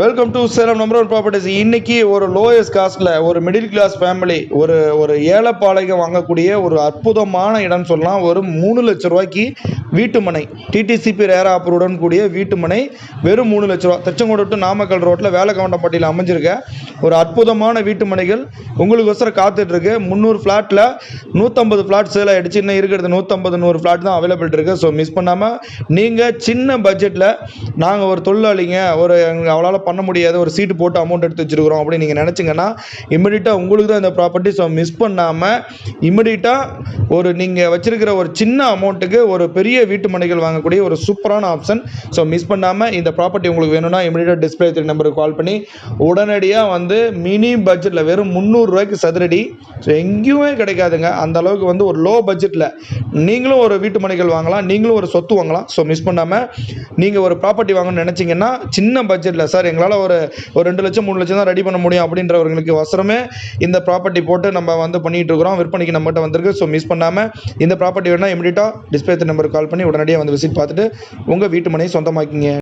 Welcome to Salem number one properties இன்னைக்கு ஒரு lowest காஸ்ட்ல ஒரு மிடில் கிளாஸ் ஃபேமிலி ஒரு ஒரு ஏழைப்பாளையம் வாங்கக்கூடிய ஒரு அற்புதமான இடம் சொல்லலாம். ஒரு மூணு லட்ச ரூபாய்க்கு வீட்டுமனை டிடிசிபி ரேரா அப்ரூவுடன் கூடிய வீட்டுமனை வெறும் மூணு லட்ச ரூபா. திருச்செங்கோடு டு நாமக்கல் ரோட்டில் வேலைக்கவுண்டம்பட்டியில் அமைஞ்சிருக்க ஒரு அற்புதமான வீட்டுமனைகள் உங்களுக்கு உங்களுக்கோசரம் காத்துட்ருக்கு. முந்நூறு ஃப்ளாட்டில் நூற்றம்பது ஃப்ளாட் சேல் ஆயிடுச்சு. இன்னும் இருக்கிறது நூற்றம்பது நூறு ஃப்ளாட் தான் அவைலபிள் இருக்கு. ஸோ மிஸ் பண்ணாமல் நீங்கள் சின்ன பட்ஜெட்டில் நாங்கள் ஒரு தொழிலாளிங்க ஒரு அவளால் பண்ண முடியாது ஒரு சீட்டு போட்டு அமௌண்ட் எடுத்து வச்சிருக்கிறோம் அப்படின்னு நீங்கள் நினச்சிங்கன்னா இமிடியட்டாக உங்களுக்கு தான் இந்த ப்ராப்பர்ட்டி ஸோ மிஸ் பண்ணாமல் இமிடியட்டாக ஒரு நீங்கள் வச்சுருக்கிற ஒரு சின்ன அமௌண்ட்டுக்கு ஒரு பெரிய வீட்டு மனைகள் வாங்கக்கூடிய ஒரு சூப்பரான ஆப்ஷன் ஸோ மிஸ் பண்ணாமல் இந்த ப்ராப்பர்ட்டி உங்களுக்கு வேணும்னா இமீடியட்டாக டிஸ்பிளே த்ரீ நம்பருக்கு கால் பண்ணி உடனடியாக வந்து மினி பட்ஜெட்டில் வெறும் முந்நூறுரூவாய்க்கு சதுரடி. ஸோ எங்கேயுமே கிடைக்காதுங்க. அந்த அளவுக்கு வந்து ஒரு லோ பட்ஜெட்டில் நீங்களும் ஒரு வீட்டு மனைகள் வாங்கலாம். நீங்களும் ஒரு சொத்து வாங்கலாம். ஸோ மிஸ் பண்ணாமல் நீங்கள் ஒரு ப்ராப்பர்ட்டி வாங்கணும்னு நினச்சிங்கன்னா சின்ன பட்ஜெட்டில் சார் எங்களால் ஒரு ஒரு ரெண்டு லட்சம் மூணு லட்சம் தான் ரெடி பண்ண முடியும் அப்படின்றவர்களுக்கு வசரமே இந்த ப்ராப்பர்ட்டி போட்டு நம்ம வந்து பண்ணிகிட்டு இருக்கிறோம். விற்பனைக்கு நம்மகிட்ட வந்திருக்கு. ஸோ மிஸ் பண்ணாமல் இந்த ப்ராப்பர்ட்டி வேணால் இமீடியட்டாக டிஸ்பிளே நம்பருக்கு கால் பண்ணி உடனடியாக வந்து விசிட் பார்த்துட்டு உங்கள் வீட்டு மனையை சொந்தமாக்கிங்க.